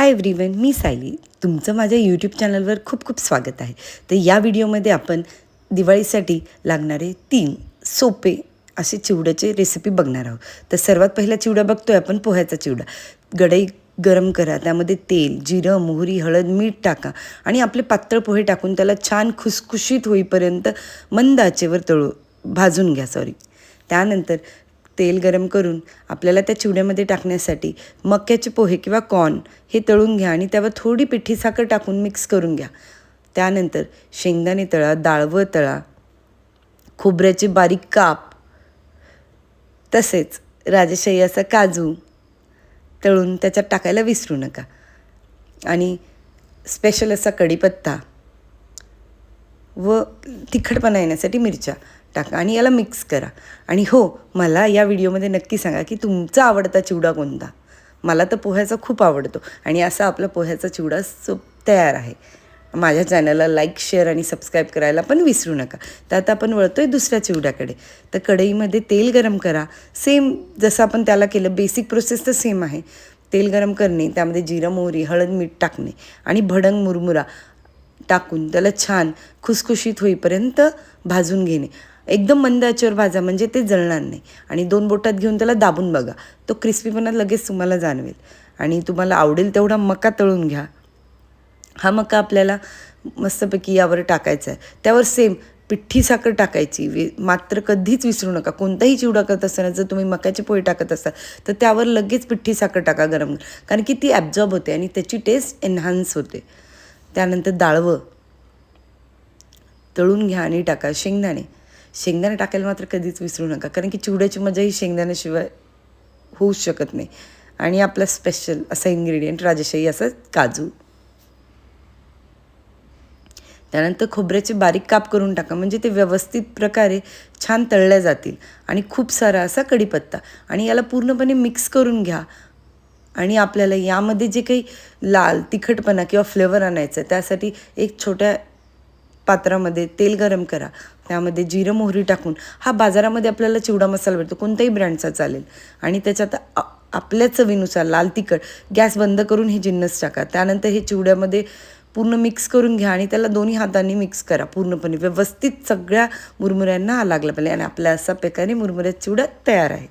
Hi everyone मी सायली. तुमचं माझ्या YouTube चॅनलवर खूप खूप स्वागत आहे. तर या व्हिडिओमध्ये आपण दिवाळीसाठी लागणारे तीन सोपे असे चिवड्याचे रेसिपी बघणार आहोत. तर सर्वात पहिला चिवडा बघतोय आपण पोह्याचा चिवडा. गडई गरम करा त्यामध्ये तेल जिरं मोहरी हळद मीठ टाका आणि आपले पातळ पोहे टाकून त्याला छान खुसखुशीत होईपर्यंत मंद आचेवर तळू भाजून घ्या सॉरी त्यानंतर तेल गरम करून आपल्याला त्या चिवड्यामध्ये टाकण्यासाठी मक्याचे पोहे किंवा कॉर्न हे तळून घ्या आणि त्यावर थोडी पिठी साखर टाकून मिक्स करून घ्या. त्यानंतर शेंगदाणे तळा डाळवं तळा खोबऱ्याचे बारीक काप तसेच राजशाही असा काजू तळून त्याच्यात टाकायला विसरू नका. आणि स्पेशल असा कढीपत्ता व तिखटपणा येण्यासाठी मिरच्या टाका आणि याला मिक्स करा. आणि हो मला या व्हिडिओमध्ये नक्की सांगा की तुमचा आवडता चिवडा कोणता? मला तर पोह्याचा खूप आवडतो आणि असा आपला पोह्याचा चिवडा सो तयार आहे. माझ्या चॅनलला लाईक शेअर आणि सबस्क्राईब करायला पण विसरू नका. तर आता आपण वळतो आहे दुसऱ्या चिवड्याकडे. तर कढईमध्ये तेल गरम करा. सेम जसं आपण त्याला केलं बेसिक प्रोसेस तर सेम आहे. तेल गरम करणे त्यामध्ये जिरं मोहरी हळद मीठ टाकणे आणि भडंग मुरमुरा. टाकून त्याला छान खुसखुशीत होईपर्यंत भाजून घेणे. एकदम मंद आचेवर भाजा म्हणजे ते जळणार नाही. आणि दोन बोटात घेऊन त्याला दाबून बघा. तो क्रिस्पीपणा लगेच तुम्हाला जाणवेल. आणि तुम्हाला आवडेल तेवढा मका तळून घ्या. हा मका आपल्याला मस्तपैकी यावर टाकायचा आहे. त्यावर सेम पिठ्ठी साखर टाकायची. वे मात्र कधीच विसरू नका. कोणताही चिवडा करत असताना जर तुम्ही मक्याचे पोळी टाकत असाल तर त्यावर लगेच पिठ्ठी साखर टाका गरम कारण की ती ॲब्झॉर्ब होते आणि त्याची टेस्ट एन्हान्स होते. त्यानंतर डाळवं तळून घ्या आणि टाका. शेंगदाणे. शेंगदाणे टाकायला मात्र कधीच विसरू नका. कारण की चिवड्याची मजा ही शेंगदाण्याशिवाय होऊच शकत नाही. आणि आपला स्पेशल असा इन्ग्रेडियंट राजेशाही असा काजू. त्यानंतर खोबऱ्याचे बारीक काप करून टाका. म्हणजे ते व्यवस्थित प्रकारे छान तळल्या जातील. आणि खूप सारा असा कढीपत्ता. आणि याला पूर्णपणे मिक्स करून घ्या. आणि आपल्याला यामध्ये जे काही लाल तिखटपणा किंवा फ्लेवर आणायचं आहे त्यासाठी एक छोट्या पात्रामध्ये तेल गरम करा. त्यामध्ये जिरं मोहरी टाकून. हा बाजारामध्ये आपल्याला चिवडा मसाला भेटतो कोणत्याही ब्रँडचा चालेल. आणि त्याच्यात आपल्या चवीनुसार लाल तिखट गॅस बंद करून हे जिन्नस टाका. त्यानंतर हे चिवड्यामध्ये पूर्ण मिक्स करून घ्या आणि त्याला दोन्ही हातांनी मिक्स करा पूर्णपणे. व्यवस्थित सगळ्या मुरमुऱ्यांना हा लागला पाहिजे. आणि आपल्या असा प्रकारे मुरमुऱ्या चिवडा तयार आहे.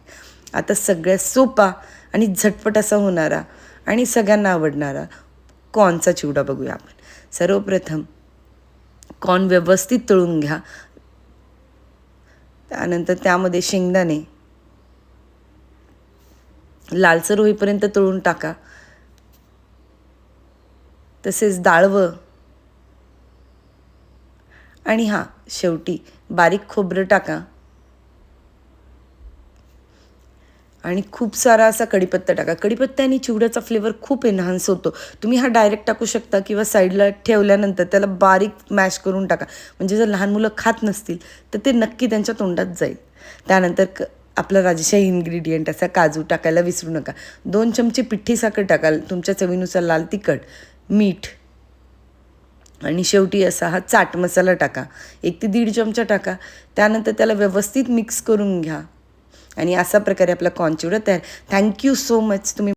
आता सगळ्यात सोपा आणि झटपट असा होणारा आणि सगळ्यांना आवडणारा कॉर्नचा चिवडा बघूया आपण. सर्वप्रथम कॉर्न व्यवस्थित तळून घ्या. त्यानंतर त्यामध्ये शेंगदाणे लालसर होईपर्यंत तळून टाका. तसेच डाळवं आणि हां शेवटी बारीक खोबरं टाका. आणि खूप सारा असा कढीपत्ता टाका. कडीपत्त्याने चिवड्याचा फ्लेवर खूप एन्हान्स होतो. तुम्ही हा डायरेक्ट टाकू शकता किंवा साईडला ठेवल्यानंतर त्याला बारीक मॅश करून टाका. म्हणजे जर लहान मुलं खात नसतील तर ते नक्की त्यांच्या तोंडात जाईल. त्यानंतर क आपला राजशाही इन्ग्रेडियंट असा काजू टाकायला विसरू नका. दोन चमचे पिठ्ठी साखर टाकाल तुमच्या चवीनुसार लाल तिखट मीठ आणि शेवटी असा हा चाट मसाला टाका. एक ते दीड चमचा टाका. त्यानंतर त्याला व्यवस्थित मिक्स करून घ्या. आणि अशा प्रकारे आपला कॉर्न चिवडा तयार थँक्यू सो मच तुम्ही